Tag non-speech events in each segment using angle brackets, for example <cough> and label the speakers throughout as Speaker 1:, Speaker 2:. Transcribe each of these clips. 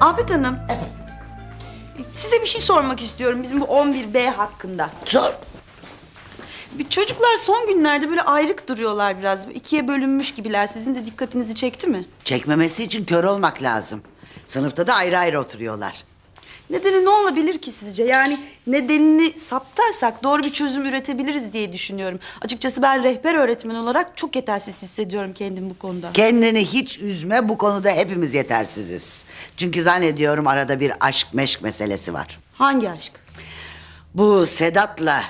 Speaker 1: Afet Hanım. Size bir şey sormak istiyorum bizim bu 11B hakkında.
Speaker 2: Sor.
Speaker 1: Bir çocuklar son günlerde böyle ayrık duruyorlar biraz. İkiye bölünmüş gibiler. Sizin de dikkatinizi çekti mi?
Speaker 2: Çekmemesi için kör olmak lazım. Sınıfta da ayrı ayrı oturuyorlar.
Speaker 1: Nedeni ne olabilir ki sizce? Yani nedenini saptarsak doğru bir çözüm üretebiliriz diye düşünüyorum. Açıkçası ben rehber öğretmen olarak çok yetersiz hissediyorum kendimi bu konuda.
Speaker 2: Kendini hiç üzme bu konuda hepimiz yetersiziz. Çünkü zannediyorum arada bir aşk meşk meselesi var.
Speaker 1: Hangi aşk?
Speaker 2: Bu Sedat'la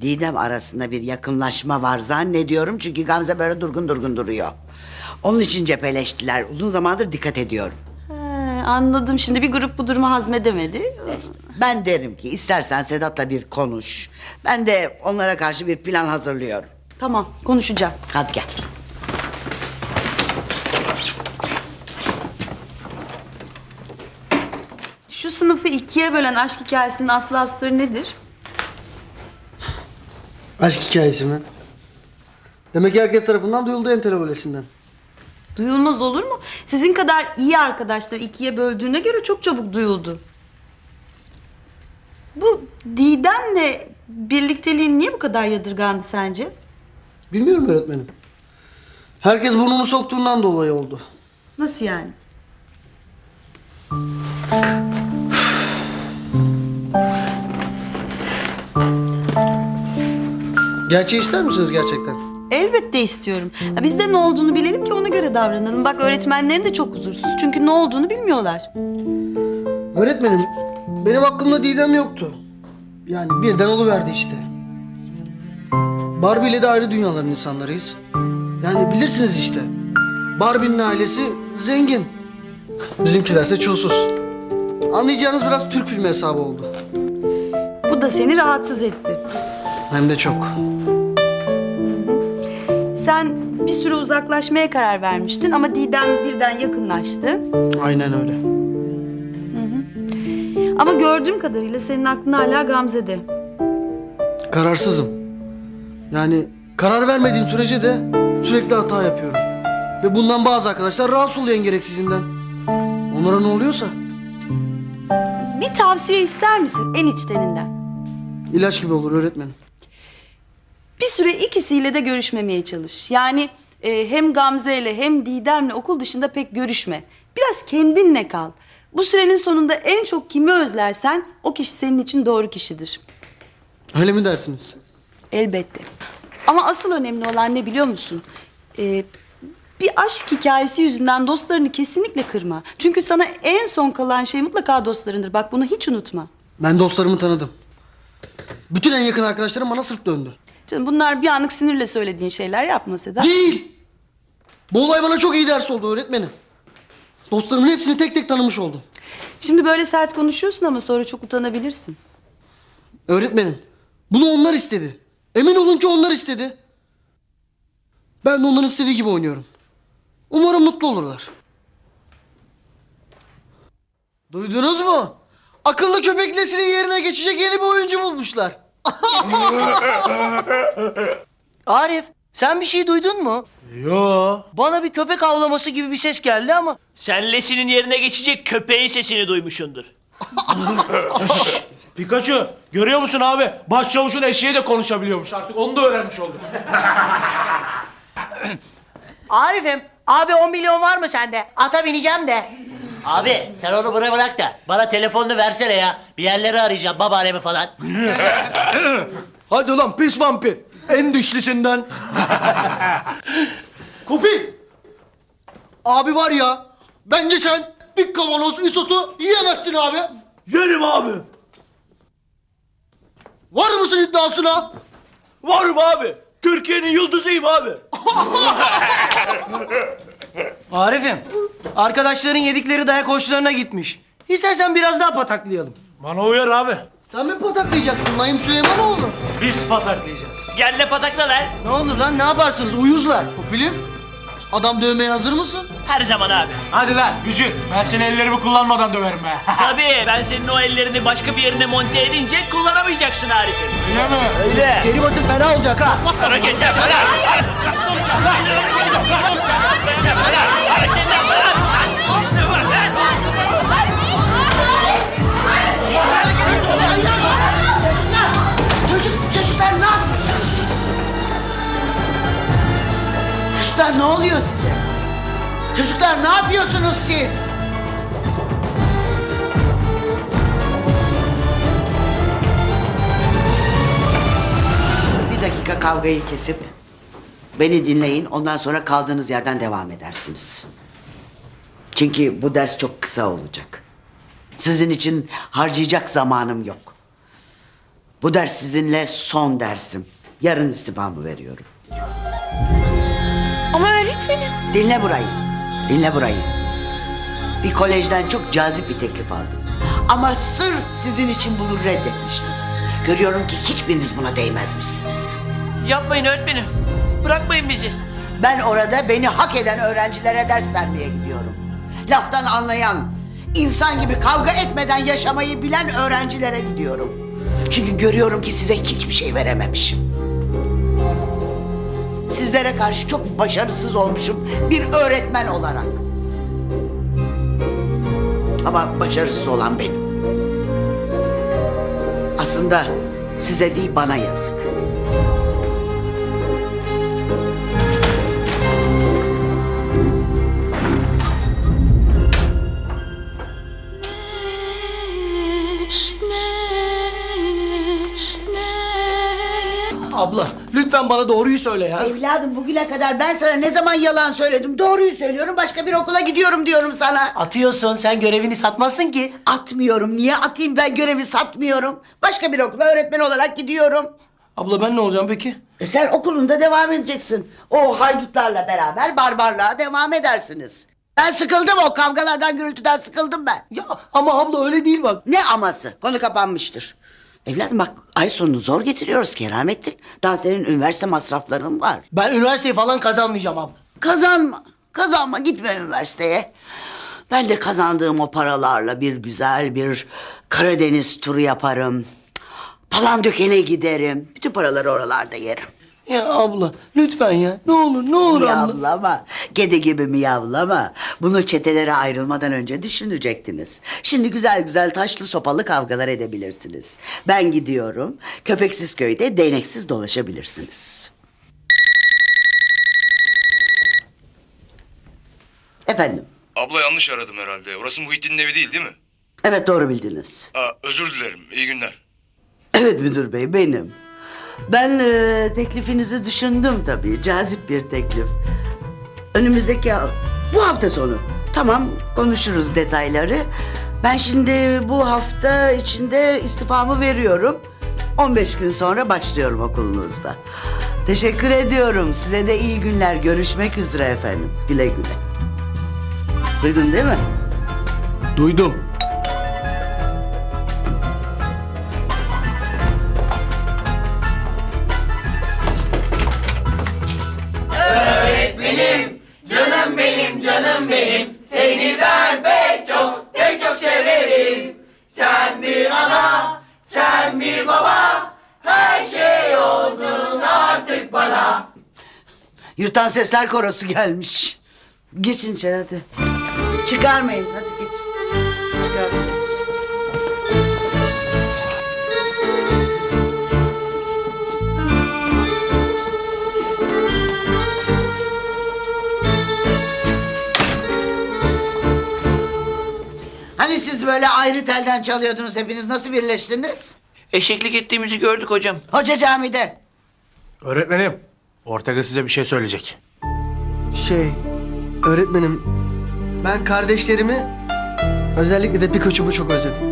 Speaker 2: Didem arasında bir yakınlaşma var zannediyorum. Çünkü Gamze böyle durgun durgun duruyor. Onun için cepheleştiler. Uzun zamandır dikkat ediyorum.
Speaker 1: Anladım. Şimdi bir grup bu durumu hazmedemedi.
Speaker 2: Ben derim ki istersen Sedat'la bir konuş. Ben de onlara karşı bir plan hazırlıyorum.
Speaker 1: Tamam, konuşacağım.
Speaker 2: Hadi gel.
Speaker 1: Şu sınıfı ikiye bölen aşk hikayesinin aslı astarı nedir?
Speaker 3: Aşk hikayesi mi? Demek ki herkes tarafından duyuldu entelevolesinden.
Speaker 1: Duyulmaz olur mu? Sizin kadar iyi arkadaşlar ikiye böldüğüne göre çok çabuk duyuldu. Bu Didem'le birlikteliğin niye bu kadar yadırgandı sence?
Speaker 3: Bilmiyorum öğretmenim. Herkes burnunu soktuğundan dolayı oldu.
Speaker 1: Nasıl yani?
Speaker 3: Gerçeği ister misiniz gerçekten?
Speaker 1: Elbette istiyorum. Ya biz de ne olduğunu bilelim ki ona göre davranalım. Bak öğretmenlerin de çok huzursuz. Çünkü ne olduğunu bilmiyorlar.
Speaker 3: Öğretmenim, benim aklımda Didem yoktu. Yani birden oluverdi işte. Barbie ile de ayrı dünyaların insanlarıyız. Yani bilirsiniz işte. Barbie'nin ailesi zengin. Bizimkilerse çulsuz. Anlayacağınız biraz Türk filmi hesabı oldu.
Speaker 1: Bu da seni rahatsız etti.
Speaker 3: Hem de çok.
Speaker 1: Sen bir süre uzaklaşmaya karar vermiştin ama Didem birden yakınlaştı.
Speaker 3: Aynen öyle.
Speaker 1: Ama gördüğüm kadarıyla senin aklın hala Gamze'de.
Speaker 3: Kararsızım. Yani karar vermediğim sürece de sürekli hata yapıyorum. Ve bundan bazı arkadaşlar rahatsız oluyor en gereksizinden. Onlara ne oluyorsa
Speaker 1: Bir tavsiye ister misin en içteninden?
Speaker 3: ilaç gibi olur öğretmenim.
Speaker 1: Süre ikisiyle de görüşmemeye çalış. Yani e, hem Gamze ile hem Didem'le okul dışında pek görüşme. Biraz kendinle kal. Bu sürenin sonunda en çok kimi özlersen o kişi senin için doğru kişidir.
Speaker 3: Öyle mi dersiniz?
Speaker 1: Elbette. Ama asıl önemli olan ne biliyor musun? Ee, bir aşk hikayesi yüzünden dostlarını kesinlikle kırma. Çünkü sana en son kalan şey mutlaka dostlarındır. Bak bunu hiç unutma.
Speaker 3: Ben dostlarımı tanıdım. Bütün en yakın arkadaşlarım bana sırt döndü.
Speaker 1: Canım bunlar bir anlık sinirle söylediğin şeyler yapma Sedat.
Speaker 3: Değil! Bu olay bana çok iyi ders oldu öğretmenim. Dostlarımın hepsini tek tek tanımış oldum.
Speaker 1: Şimdi böyle sert konuşuyorsun ama sonra çok utanabilirsin.
Speaker 3: Öğretmenim, bunu onlar istedi. Emin olun ki onlar istedi. Ben de onların istediği gibi oynuyorum. Umarım mutlu olurlar. Duydunuz mu? Akıllı köpek neslinin yerine geçecek yeni bir oyuncu bulmuşlar.
Speaker 4: Arif, sen bir şey duydun mu?
Speaker 5: Yo.
Speaker 4: Bana bir köpek avlaması gibi bir ses geldi ama...
Speaker 6: Sen Lesi'nin yerine geçecek köpeğin sesini duymuşsundur. <laughs>
Speaker 5: Pikachu görüyor musun abi? Başçavuşun eşeği de konuşabiliyormuş artık onu da öğrenmiş oldum.
Speaker 4: Arif'im, abi 10 milyon var mı sende? Ata bineceğim de.
Speaker 6: Abi sen onu bana bırak da bana telefonunu versene ya. Bir yerleri arayacağım babaannemi falan. <laughs>
Speaker 5: Hadi lan pis vampir. En dişlisinden. <laughs>
Speaker 3: Kopi! Abi var ya, bence sen bir kavanoz isotu yiyemezsin abi.
Speaker 5: Yerim abi.
Speaker 3: Var mısın iddiasına?
Speaker 5: Varım abi. Türkiye'nin yıldızıyım abi. <laughs>
Speaker 4: Arif'im, arkadaşların yedikleri dayak hoşlarına gitmiş. İstersen biraz daha pataklayalım.
Speaker 5: Bana uyar abi.
Speaker 3: Sen mi pataklayacaksın Naim Süleymanoğlu?
Speaker 5: Biz pataklayacağız.
Speaker 6: Gel de patakla lan.
Speaker 4: Ne olur lan, ne yaparsınız? Uyuzlar.
Speaker 3: Kopilim, adam dövmeye hazır mısın?
Speaker 6: Her zaman abi.
Speaker 5: Hadi lan gücün. Ben seni ellerimi kullanmadan döverim be. <laughs>
Speaker 6: Tabii ben senin o ellerini başka bir yerine monte edince kullanamayacaksın Arif'im.
Speaker 5: Öyle mi?
Speaker 6: Öyle.
Speaker 4: Geri basın fena olacak ha.
Speaker 6: Falan. Hareketler falan.
Speaker 2: Size? Çocuklar ne yapıyorsunuz siz? Bir dakika kavgayı kesip beni dinleyin. Ondan sonra kaldığınız yerden devam edersiniz. Çünkü bu ders çok kısa olacak. Sizin için harcayacak zamanım yok. Bu ders sizinle son dersim. Yarın istifamı veriyorum.
Speaker 7: Öğretmenim.
Speaker 2: Dinle burayı. Dinle burayı. Bir kolejden çok cazip bir teklif aldım. Ama sırf sizin için bunu reddetmiştim. Görüyorum ki hiçbiriniz buna değmezmişsiniz.
Speaker 8: Yapmayın öğretmenim. Bırakmayın bizi.
Speaker 2: Ben orada beni hak eden öğrencilere ders vermeye gidiyorum. Laftan anlayan, insan gibi kavga etmeden yaşamayı bilen öğrencilere gidiyorum. Çünkü görüyorum ki size hiçbir şey verememişim. Sizlere karşı çok başarısız olmuşum bir öğretmen olarak. Ama başarısız olan benim. Aslında size değil bana yazık.
Speaker 4: Abla lütfen bana doğruyu söyle ya.
Speaker 2: Evladım bugüne kadar ben sana ne zaman yalan söyledim? Doğruyu söylüyorum. Başka bir okula gidiyorum diyorum sana.
Speaker 4: Atıyorsun sen görevini satmazsın ki.
Speaker 2: Atmıyorum. Niye atayım ben görevi satmıyorum. Başka bir okula öğretmen olarak gidiyorum.
Speaker 4: Abla ben ne olacağım peki?
Speaker 2: E sen okulunda devam edeceksin. O haydutlarla beraber barbarlığa devam edersiniz. Ben sıkıldım o kavgalardan gürültüden sıkıldım ben.
Speaker 4: Ya ama abla öyle değil bak.
Speaker 2: Ne aması? Konu kapanmıştır. Evladım bak ay sonunu zor getiriyoruz Keramettin. Daha senin üniversite masrafların var.
Speaker 4: Ben üniversiteyi falan kazanmayacağım abla.
Speaker 2: Kazanma. Kazanma gitme üniversiteye. Ben de kazandığım o paralarla bir güzel bir Karadeniz turu yaparım. Palandöken'e giderim. Bütün paraları oralarda yerim.
Speaker 4: Ya abla lütfen ya. Ne olur ne olur abla.
Speaker 2: Miyavlama. Kedi gibi miyavlama. Bunu çetelere ayrılmadan önce düşünecektiniz. Şimdi güzel güzel taşlı sopalı kavgalar edebilirsiniz. Ben gidiyorum. Köpeksiz köyde değneksiz dolaşabilirsiniz. Efendim.
Speaker 9: Abla yanlış aradım herhalde. Orası Muhittin'in evi değil değil mi?
Speaker 2: Evet doğru bildiniz.
Speaker 9: Aa, özür dilerim. İyi günler.
Speaker 2: Evet müdür bey benim. Ben e, teklifinizi düşündüm tabii. Cazip bir teklif. Önümüzdeki ha- bu hafta sonu. Tamam konuşuruz detayları. Ben şimdi bu hafta içinde istifamı veriyorum. 15 gün sonra başlıyorum okulunuzda. Teşekkür ediyorum. Size de iyi günler. Görüşmek üzere efendim. Güle güle. Duydun değil mi?
Speaker 4: Duydum.
Speaker 2: Yurttan Sesler Korosu gelmiş. Geçin içeri hadi. Çıkarmayın hadi geç. Çıkarmayın. Hani siz böyle ayrı telden çalıyordunuz hepiniz nasıl birleştiniz?
Speaker 8: Eşeklik ettiğimizi gördük hocam.
Speaker 2: Hoca camide.
Speaker 5: Öğretmenim. Ortega size bir şey söyleyecek.
Speaker 3: Şey, öğretmenim, ben kardeşlerimi özellikle de Pikachu'mu çok özledim.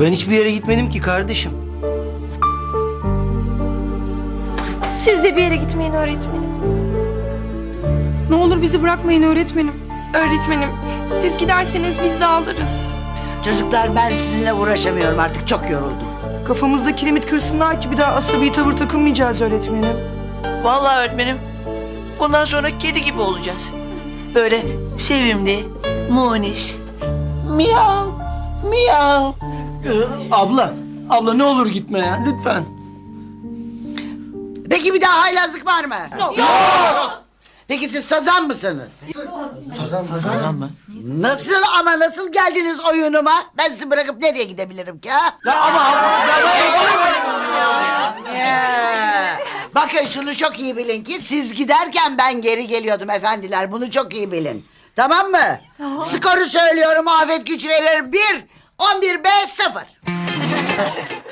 Speaker 4: Ben hiçbir yere gitmedim ki kardeşim.
Speaker 7: Siz de bir yere gitmeyin öğretmenim. Ne olur bizi bırakmayın öğretmenim. Öğretmenim, siz giderseniz biz de alırız.
Speaker 2: Çocuklar ben sizinle uğraşamıyorum artık çok yoruldum.
Speaker 10: Kafamızdaki limit kırsınlar ki bir daha asabi tavır takınmayacağız öğretmenim.
Speaker 8: Vallahi öğretmenim. Bundan sonra kedi gibi olacağız. Böyle sevimli, munis. Miyav, miyav.
Speaker 4: Ee, abla, abla ne olur gitme ya lütfen.
Speaker 2: Peki bir daha haylazlık var mı? Yok. Peki siz sazan mısınız?
Speaker 8: Tamam mı?
Speaker 2: Nasıl ama nasıl geldiniz oyunuma? Ben sizi bırakıp nereye gidebilirim ki ha?
Speaker 4: Ya ama
Speaker 2: ya, Bakın şunu çok iyi bilin ki siz giderken ben geri geliyordum efendiler. Bunu çok iyi bilin. Tamam mı? Skoru söylüyorum Afet güç verir. Bir, on bir B sıfır. <laughs>